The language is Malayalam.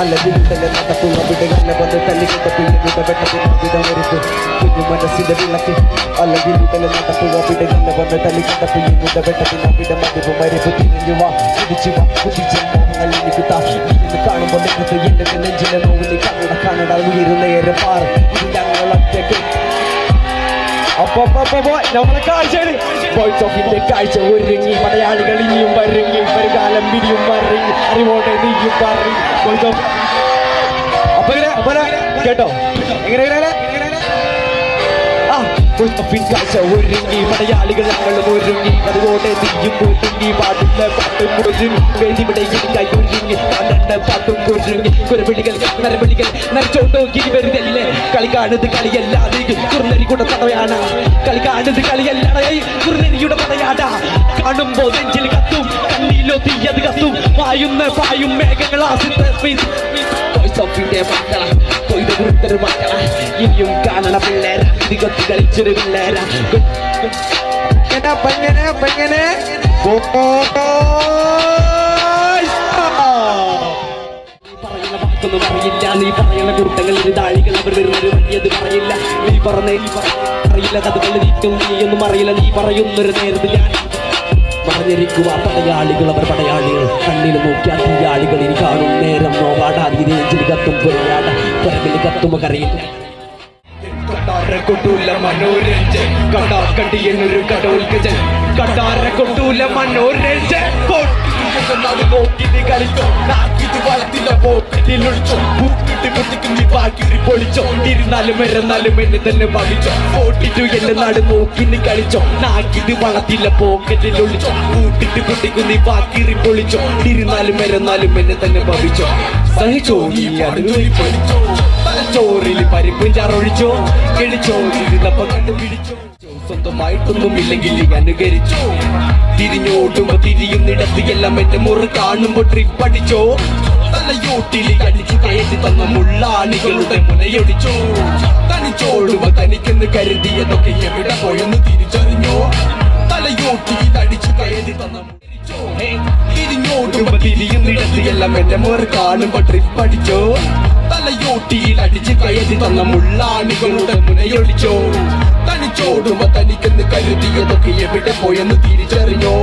നെഞ്ചിലെ കാഴ്ച ഒരുങ്ങി. മലയാളികൾ ഇനിയും വരുങ്ങി. ഒരു കാലം ഇനിയും വരുങ്ങി. അറിവോടെ നീയും പറയും അപ്പൊ ഇങ്ങനെ അപ്പൊ കേട്ടോ? എങ്ങനെ എങ്ങനെ എങ്ങനെ ആ വോയിസ് ഓഫിൻ കാഴ്ച ഒരുങ്ങി മലയാളികൾ ഞങ്ങളും ഒരുങ്ങി. അതുപോലെ നീയും ഒരുങ്ങി പാട്ടില്ല പാട്ടും ഒരുങ്ങി വേദിവിടെ എനിക്കായി ഒരുങ്ങി പന്ത്രണ്ട് പാട്ടും ഒരുങ്ങി കുരവിളികൾ നരവിളികൾ നരച്ചോട്ടോ ഗിരി വരുതല്ലേ കളി കാണുന്നത് കളിയല്ലാതെ കുറുനരിയുടെ പടയാണ് കളി കാണുന്നത് കളിയല്ലാതെ കുറുനരിയുടെ പടയാടാ കാണുമ്പോൾ നെഞ്ചിൽ കത്തും കണ്ണിലോ തീയത് കത്തും. പായുന്ന പായും മക്കള കൊയ്ത മക്കള ഇനിയും കാണണ പിള്ളേര ഇത് കൊത്തി കളിച്ചൊരു പിള്ളേര. പെങ്ങനെ പെങ്ങനെ പറയുന്ന വാക്കൊന്നും അറിയില്ല നീ പറയുന്ന കൂട്ടങ്ങൾ താഴികൾ അവർ വെറുതെ വലിയത് പറയില്ല. നീ പറഞ്ഞ നീ പറയില്ല കഥകൾ നീക്കും നീയൊന്നും അറിയില്ല. നീ പറയുന്നൊരു നേരത്തിൽ ഞാൻ മറിഞ്ഞിരിക്കുക പടയാളികൾ അവർ പടയാളികൾ. കണ്ണിൽ നോക്കിയാൽ തീയാളികൾ. ഇനി കാണും നേരം നോവാടാ നീരേഞ്ചിൽ കത്തും പുറയാട പുറകിൽ കത്തും കറിയില്ല. മനോരഞ്ജൻ. കൊട്ടൂല മനോരഞ്ജൻ. വളർത്തില്ല പോക്കറ്റിലൊഴിച്ചോ പൂക്കിട്ട് മുത്തിക്ക് നീ ബാക്കി പൊളിച്ചോ. ഇരുന്നാലും ഇരന്നാലും എന്നെ തന്നെ ഭവിച്ചോ ഓട്ടിട്ടു എന്റെ നാട് നോക്കി നീ കളിച്ചോ. വളത്തില്ല പോക്കറ്റിൽ ഒളിച്ചോ. കൂട്ടിട്ട് കുട്ടിക്കു നീ ബാക്കി പൊളിച്ചോ. ഇരുന്നാലും വരുന്നാലും എന്നെ തന്നെ ഭവിച്ചോ സഹിച്ചോ നീ ചോറിൽ പരിപ്പും ചാറൊഴിച്ചോ. കിളിച്ചോ ഇരുന്നപ്പോ കണ്ടുപിടിച്ചോ. സ്വന്തമായിട്ടൊന്നും ഇല്ലെങ്കിൽ അനുകരിച്ചു. തിരിഞ്ഞോട്ടുമ്പോ തിരിയുന്നിടത്ത് എല്ലാം എന്റെ മുറി കാണുമ്പോ ട്രിപ്പ് അടിച്ചോ. തലയോട്ടിൽ അടിച്ചു കയറ്റി തന്ന മുള്ളാണികളുടെ മുനയൊടിച്ചു തനിച്ചോടുവ തനിക്കെന്ന് കരുതിയതൊക്കെ എവിടെ പോയെന്ന് തിരിച്ചറിഞ്ഞോ? തലയോട്ടിൽ അടിച്ചു കയറ്റി തന്ന തിരിഞ്ഞോടുമ്പോ തിരിയുന്നിടത്ത് എല്ലാം എന്റെ മോർ കാണുമ്പോ ട്രിപ്പ് അടിച്ചോ? തലയോട്ടിയിൽ അടിച്ച് കയറ്റി തന്ന മുള്ളാണികളുടെ മുനയൊടിച്ചോ തനിച്ചോടുമ്പ തനിക്കെന്ന് കരുതിയതൊക്കെ എവിടെ പോയെന്ന് തിരിച്ചറിഞ്ഞോ?